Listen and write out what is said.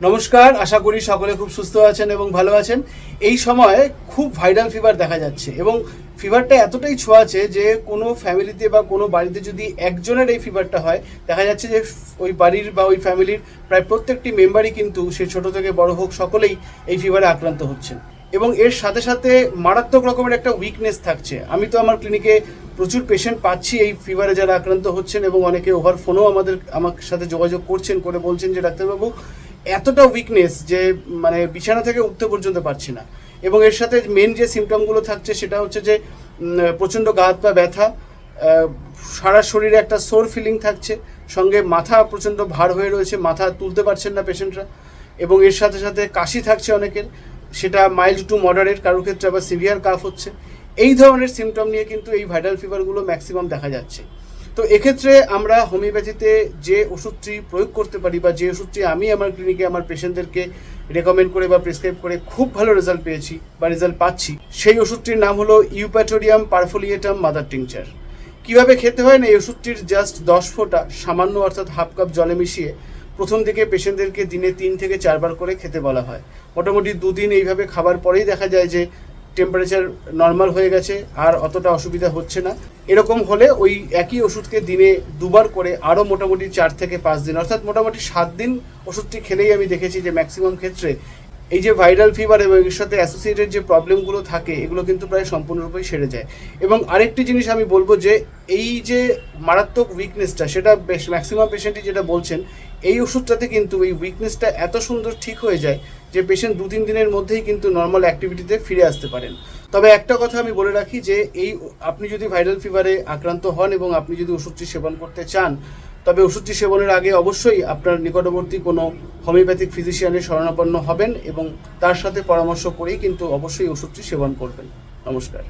নমস্কার, আশা করি সকলে খুব সুস্থ আছেন এবং ভালো আছেন। এই সময় খুব ভাইরাল ফিভার দেখা যাচ্ছে এবং ফিভারটা এতটাই ছোঁয়াছে যে কোনো ফ্যামিলিতে বা কোনো বাড়িতে যদি একজনের এই ফিভারটা হয়, দেখা যাচ্ছে যে ওই বাড়ির বা ওই ফ্যামিলির প্রায় প্রত্যেকটি মেম্বারই কিন্তু সে ছোট থেকে বড় হোক, সকলেই এই ফিভারে আক্রান্ত হচ্ছেন। এবং এর সাথে সাথে মারাত্মক রকমের একটা উইকনেস থাকছে। আমি তো আমার ক্লিনিকে প্রচুর পেশেন্ট পাচ্ছি এই ফিভারে যারা আক্রান্ত হচ্ছেন এবং অনেকে ওভার ফোনেও আমাদের, আমার সাথে যোগাযোগ করছেন, করে বলছেন যে ডাক্তারবাবু এতটা উইকনেস যে মানে বিছানা থেকে উঠতে পর্যন্ত পারছি না। এবং এর সাথে মেন যে সিমটমগুলো থাকছে সেটা হচ্ছে যে প্রচণ্ড গা হাত পা ব্যথা সারা শরীরে একটা সোর ফিলিং থাকছে, সঙ্গে মাথা প্রচণ্ড ভার হয়ে রয়েছে, মাথা তুলতে পারছেন না পেশেন্টরা এবং এর সাথে সাথে কাশি থাকছে অনেকের, সেটা মাইল্ড টু মডারেট কারোর ক্ষেত্রে আবার সিভিয়ার কাফ হচ্ছে। এই ধরনের সিমটম নিয়ে কিন্তু এই ভাইরাল ফিভারগুলো ম্যাক্সিমাম দেখা যাচ্ছে। তো এক্ষেত্রে আমরা হোমিওপ্যাথিতে যে ওষুধটি প্রয়োগ করতে পারি বা যে ওষুধটি আমি আমার ক্লিনিকে আমার পেশেন্টদেরকে রেকমেন্ড করে বা প্রেসক্রাইব করে খুব ভালো রেজাল্ট পেয়েছি বা রেজাল্ট পাচ্ছি, সেই ওষুধটির নাম হলো ইউপ্যাটোরিয়াম পারফোলিয়েটাম মাদার টিংচার। কীভাবে খেতে হয় না, এই ওষুধটির জাস্ট দশ ফোঁটা সামান্য অর্থাৎ হাফ কাপ জলে মিশিয়ে প্রথম দিকে পেশেন্টদেরকে দিনে তিন থেকে চারবার করে খেতে বলা হয়। মোটামুটি দুদিন এইভাবে খাবার পরেই দেখা যায় যে টেম্পারেচার নর্মাল হয়ে গেছে, আর অতটা অসুবিধা হচ্ছে না। এরকম হলে ওই একই ওষুধকে দিনে দুবার করে আরও মোটামুটি চার থেকে পাঁচ দিন, অর্থাৎ মোটামুটি সাত দিন ওষুধটি খেলেই আমি দেখেছি যে ম্যাক্সিমাম ক্ষেত্রে এই যে ভাইরাল ফিভার এবং এর সাথে অ্যাসোসিয়েটেড যে প্রবলেমগুলো থাকে, এগুলো কিন্তু প্রায় সম্পূর্ণরূপেই সেরে যায়। এবং আরেকটি জিনিস আমি বলব যে, এই যে মারাত্মক উইকনেসটা সেটা বেশ ম্যাক্সিমাম পেশেন্টই যেটা বলছেন, এই ওষুধটাতে কিন্তু এই উইকনেসটা এত সুন্দর ঠিক হয়ে যায় যে পেশেন্ট দু তিন দিনের মধ্যেই কিন্তু নর্মাল অ্যাক্টিভিটিতে ফিরে আসতে পারেন। তবে একটা কথা আমি বলে রাখি যে, এই আপনি যদি ভাইরাল ফিভারে আক্রান্ত হন এবং আপনি যদি ওষুধটি সেবন করতে চান তবে ওষুধটি সেবনের আগে অবশ্যই আপনার নিকটবর্তী কোনো হোমিওপ্যাথিক ফিজিশিয়ানের শরণাপন্ন হবেন এবং তার সাথে পরামর্শ করেই কিন্তু অবশ্যই ওষুধটি সেবন করবেন। নমস্কার।